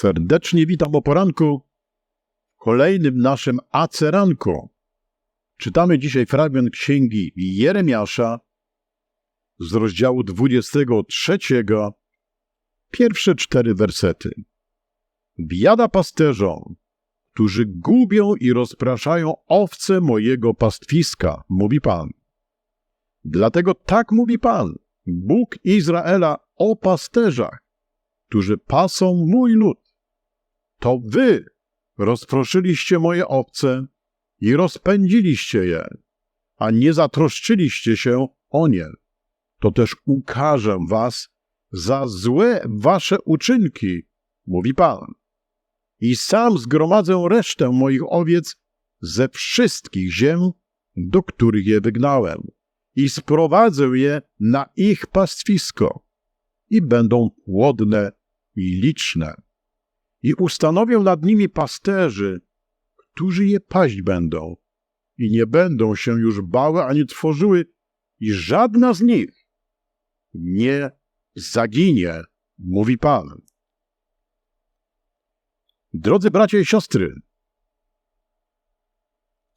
Serdecznie witam o poranku w kolejnym naszym aceranku. Czytamy dzisiaj fragment księgi Jeremiasza z rozdziału 23, pierwsze cztery wersety. Biada pasterzom, którzy gubią i rozpraszają owce mojego pastwiska, mówi Pan. Dlatego tak mówi Pan, Bóg Izraela o pasterzach, którzy pasą mój lud. To wy rozproszyliście moje owce i rozpędziliście je, a nie zatroszczyliście się o nie. To też ukażę was za złe wasze uczynki, mówi Pan. I sam zgromadzę resztę moich owiec ze wszystkich ziem, do których je wygnałem, i sprowadzę je na ich pastwisko, i będą płodne i liczne. I ustanowię nad nimi pasterzy, którzy je paść będą, i nie będą się już bały ani tworzyły, i żadna z nich nie zaginie, mówi Pan. Drodzy bracia i siostry,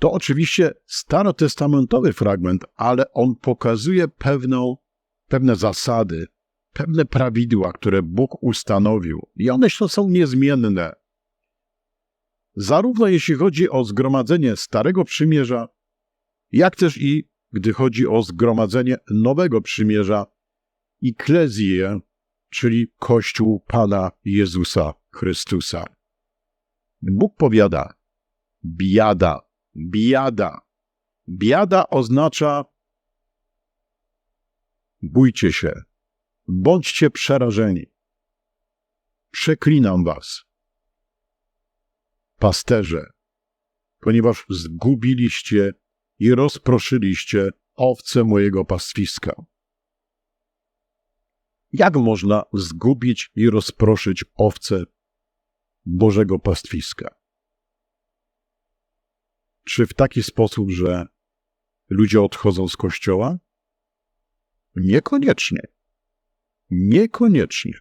to oczywiście starotestamentowy fragment, ale on pokazuje pewną, pewne zasady, pewne prawidła, które Bóg ustanowił, i one są niezmienne. Zarówno jeśli chodzi o zgromadzenie Starego Przymierza, jak też i gdy chodzi o zgromadzenie Nowego Przymierza i klezję, czyli Kościół Pana Jezusa Chrystusa. Bóg powiada, biada, biada. Biada oznacza bójcie się, bądźcie przerażeni. Przeklinam was, pasterze, ponieważ zgubiliście i rozproszyliście owce mojego pastwiska. Jak można zgubić i rozproszyć owce Bożego pastwiska? Czy w taki sposób, że ludzie odchodzą z kościoła? Niekoniecznie. Niekoniecznie.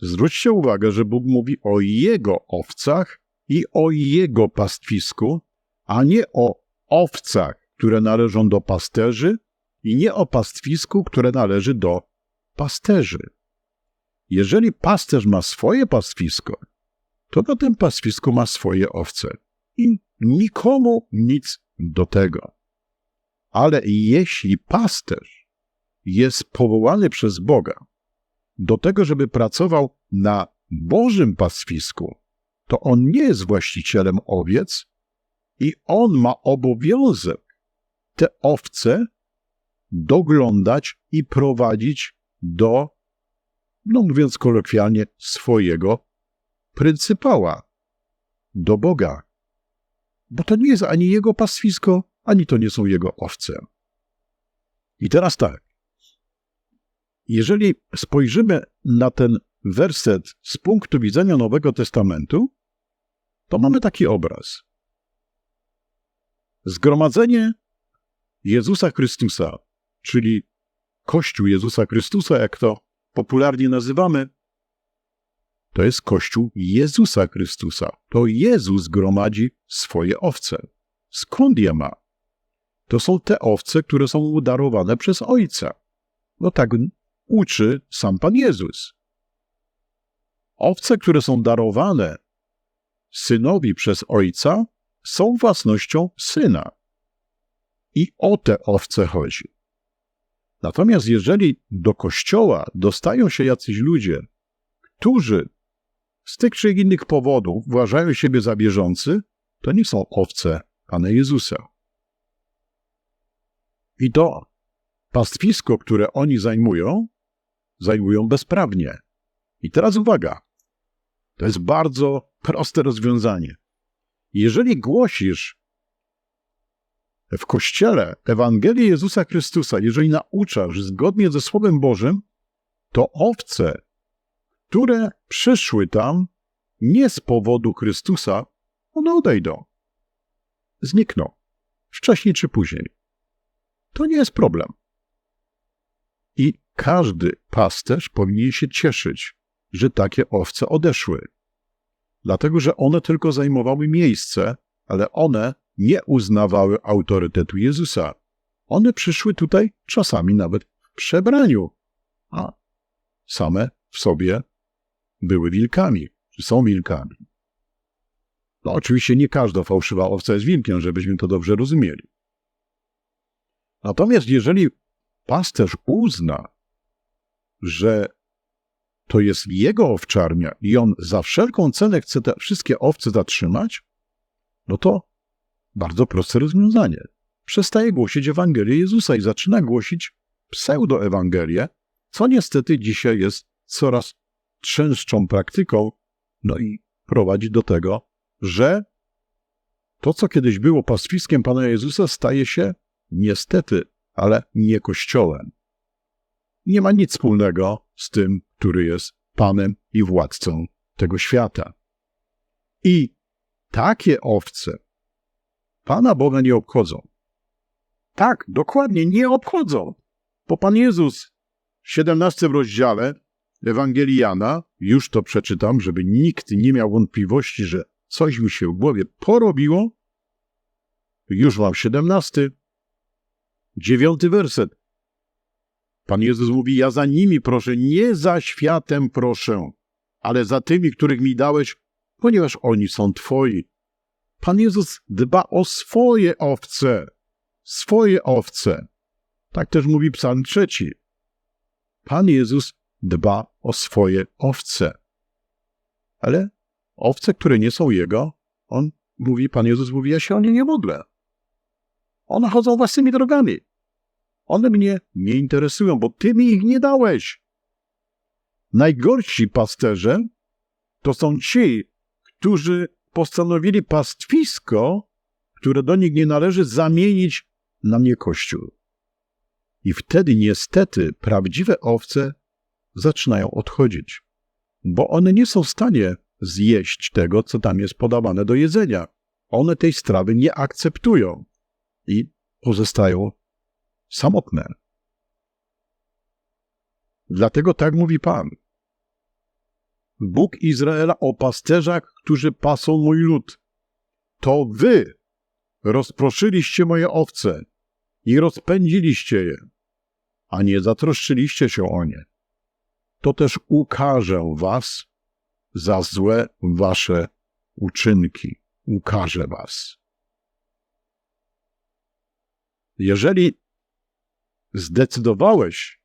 Zwróćcie uwagę, że Bóg mówi o Jego owcach i o Jego pastwisku, a nie o owcach, które należą do pasterzy i nie o pastwisku, które należy do pasterzy. Jeżeli pasterz ma swoje pastwisko, to na tym pastwisku ma swoje owce i nikomu nic do tego. Ale jeśli pasterz jest powołany przez Boga do tego, żeby pracował na Bożym pastwisku, to on nie jest właścicielem owiec i on ma obowiązek te owce doglądać i prowadzić do, no mówiąc kolokwialnie, swojego pryncypała, do Boga. Bo to nie jest ani jego pastwisko, ani to nie są jego owce. I teraz tak. Jeżeli spojrzymy na ten werset z punktu widzenia Nowego Testamentu, to mamy taki obraz. Zgromadzenie Jezusa Chrystusa, czyli Kościół Jezusa Chrystusa, jak to popularnie nazywamy, to jest Kościół Jezusa Chrystusa. To Jezus gromadzi swoje owce. Skąd je ma? To są te owce, które są mu darowane przez Ojca. No tak uczy sam Pan Jezus. Owce, które są darowane synowi przez Ojca, są własnością syna. I o te owce chodzi. Natomiast jeżeli do kościoła dostają się jacyś ludzie, którzy z tych czy innych powodów uważają siebie za bieżący, to nie są owce Pana Jezusa. I to pastwisko, które oni zajmują, zajmują bezprawnie. I teraz uwaga. To jest bardzo proste rozwiązanie. Jeżeli głosisz w kościele Ewangelię Jezusa Chrystusa, jeżeli nauczasz zgodnie ze Słowem Bożym, to owce, które przyszły tam nie z powodu Chrystusa, one odejdą. Znikną. Wcześniej czy później. To nie jest problem. Każdy pasterz powinien się cieszyć, że takie owce odeszły. Dlatego, że one tylko zajmowały miejsce, ale one nie uznawały autorytetu Jezusa. One przyszły tutaj czasami nawet w przebraniu, a same w sobie były wilkami, czy są wilkami. No oczywiście nie każda fałszywa owca jest wilkiem, żebyśmy to dobrze rozumieli. Natomiast jeżeli pasterz uzna, że to jest jego owczarnia i on za wszelką cenę chce te wszystkie owce zatrzymać, no to bardzo proste rozwiązanie. Przestaje głosić Ewangelię Jezusa i zaczyna głosić pseudoewangelię, co niestety dzisiaj jest coraz częstszą praktyką, no i prowadzi do tego, że to, co kiedyś było pastwiskiem Pana Jezusa, staje się niestety, ale nie Kościołem. Nie ma nic wspólnego z tym, który jest Panem i władcą tego świata. I takie owce Pana Boga nie obchodzą. Tak, dokładnie, nie obchodzą. Bo Pan Jezus w 17 rozdziale Ewangelii Jana, już to przeczytam, żeby nikt nie miał wątpliwości, że coś mi się w głowie porobiło. Już mam 17, dziewiąty werset. Pan Jezus mówi: Ja za nimi proszę, nie za światem proszę, ale za tymi, których mi dałeś, ponieważ oni są Twoi. Pan Jezus dba o swoje owce, swoje owce. Tak też mówi Psalm trzeci. Pan Jezus dba o swoje owce. Ale owce, które nie są Jego, On mówi, Pan Jezus mówi, ja się o nie nie modlę. One chodzą własnymi drogami. One mnie nie interesują, bo Ty mi ich nie dałeś. Najgorsi pasterze to są ci, którzy postanowili pastwisko, które do nich nie należy, zamienić na mnie Kościół. I wtedy niestety prawdziwe owce zaczynają odchodzić, bo one nie są w stanie zjeść tego, co tam jest podawane do jedzenia. One tej strawy nie akceptują i pozostają samotne. Dlatego tak mówi Pan. Bóg Izraela o pasterzach, którzy pasą mój lud. To wy rozproszyliście moje owce i rozpędziliście je, a nie zatroszczyliście się o nie. To też ukażę was za złe wasze uczynki. Ukażę was. Jeżeli zdecydowałeś,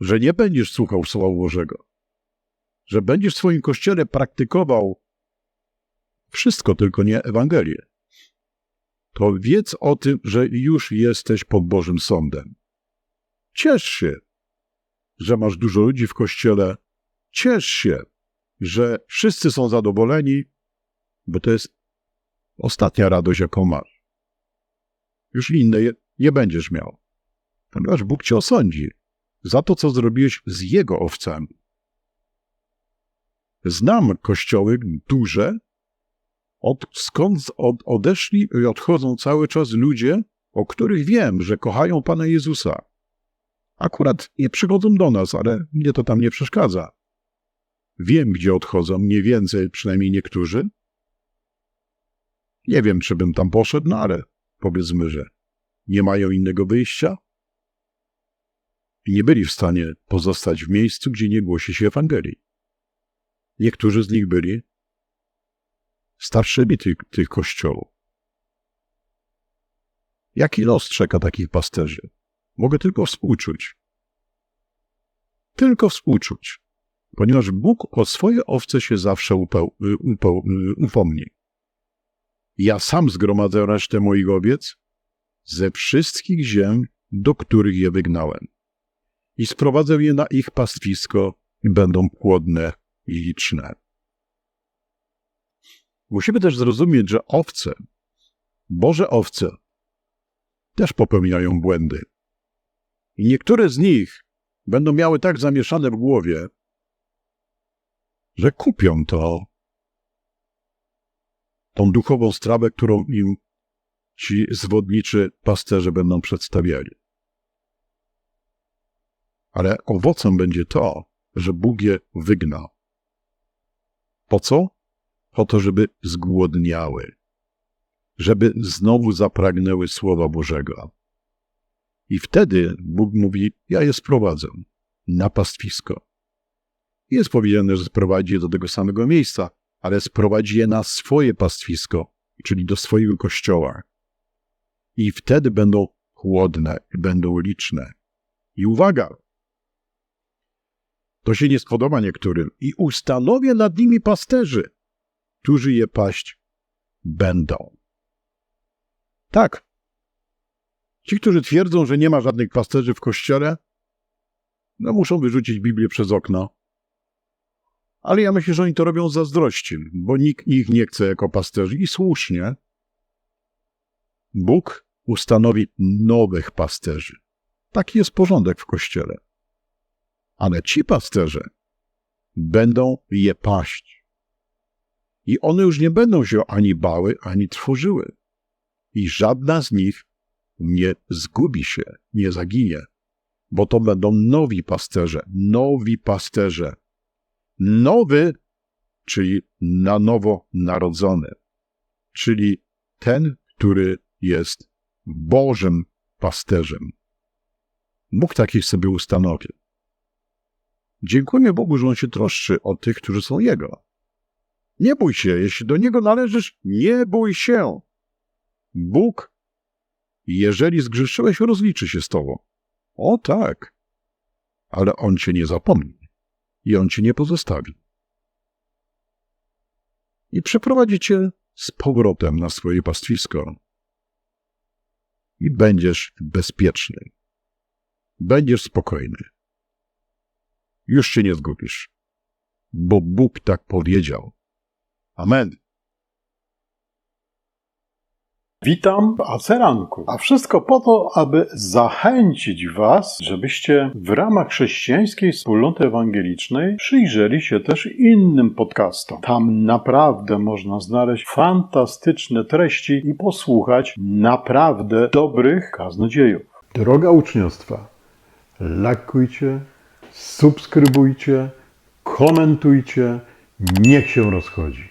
że nie będziesz słuchał Słowa Bożego, że będziesz w swoim kościele praktykował wszystko, tylko nie Ewangelię, to wiedz o tym, że już jesteś pod Bożym Sądem. Ciesz się, że masz dużo ludzi w kościele. Ciesz się, że wszyscy są zadowoleni, bo to jest ostatnia radość, jaką masz. Już innej nie będziesz miał, ponieważ Bóg cię osądzi za to, co zrobiłeś z Jego owcami. Znam kościoły duże, od, skąd od, odeszli i odchodzą cały czas ludzie, o których wiem, że kochają Pana Jezusa. Akurat nie przychodzą do nas, ale mnie to tam nie przeszkadza. Wiem, gdzie odchodzą, mniej więcej, przynajmniej niektórzy. Nie wiem, czy bym tam poszedł, no ale powiedzmy, że nie mają innego wyjścia. Nie byli w stanie pozostać w miejscu, gdzie nie głosi się Ewangelii. Niektórzy z nich byli starszymi tych, tych kościołów. Jaki los czeka takich pasterzy? Mogę tylko współczuć. Tylko współczuć, ponieważ Bóg o swoje owce się zawsze upeł, upeł, upomni. Ja sam zgromadzę resztę moich owiec ze wszystkich ziem, do których je wygnałem. I sprowadzę je na ich pastwisko i będą płodne i liczne. Musimy też zrozumieć, że owce, Boże owce, też popełniają błędy. I niektóre z nich będą miały tak zamieszane w głowie, że kupią to, tą duchową strawę, którą im ci zwodniczy pasterze będą przedstawiali. Ale owocem będzie to, że Bóg je wygna. Po co? Po to, żeby zgłodniały, żeby znowu zapragnęły Słowa Bożego. I wtedy Bóg mówi: Ja je sprowadzę na pastwisko. Jest powiedziane, że sprowadzi je do tego samego miejsca, ale sprowadzi je na swoje pastwisko, czyli do swojego kościoła. I wtedy będą chłodne, będą liczne. I uwaga! To się nie spodoba niektórym. I ustanowię nad nimi pasterzy, którzy je paść będą. Tak. Ci, którzy twierdzą, że nie ma żadnych pasterzy w kościele, no muszą wyrzucić Biblię przez okno. Ale ja myślę, że oni to robią z zazdrości, bo nikt ich nie chce jako pasterzy i słusznie. Bóg ustanowi nowych pasterzy. Taki jest porządek w kościele. Ale ci pasterze będą je paść. I one już nie będą się ani bały, ani trwożyły. I żadna z nich nie zgubi się, nie zaginie, bo to będą nowi pasterze, nowi pasterze. Nowy, czyli na nowo narodzony, czyli ten, który jest Bożym pasterzem. Bóg takich sobie ustanowił. Dziękuję Bogu, że On się troszczy o tych, którzy są Jego. Nie bój się, jeśli do Niego należysz, nie bój się. Bóg, jeżeli zgrzeszyłeś, rozliczy się z Tobą. O tak, ale On Cię nie zapomni i On Cię nie pozostawi. I przeprowadzi Cię z powrotem na swoje pastwisko. I będziesz bezpieczny. Będziesz spokojny. Już się nie zgubisz, bo Bóg tak powiedział. Amen. Witam w Aceranku, a wszystko po to, aby zachęcić Was, żebyście w ramach chrześcijańskiej wspólnoty ewangelicznej przyjrzeli się też innym podcastom. Tam naprawdę można znaleźć fantastyczne treści i posłuchać naprawdę dobrych kaznodziejów. Droga uczniostwa, lajkujcie, subskrybujcie, komentujcie, niech się rozchodzi.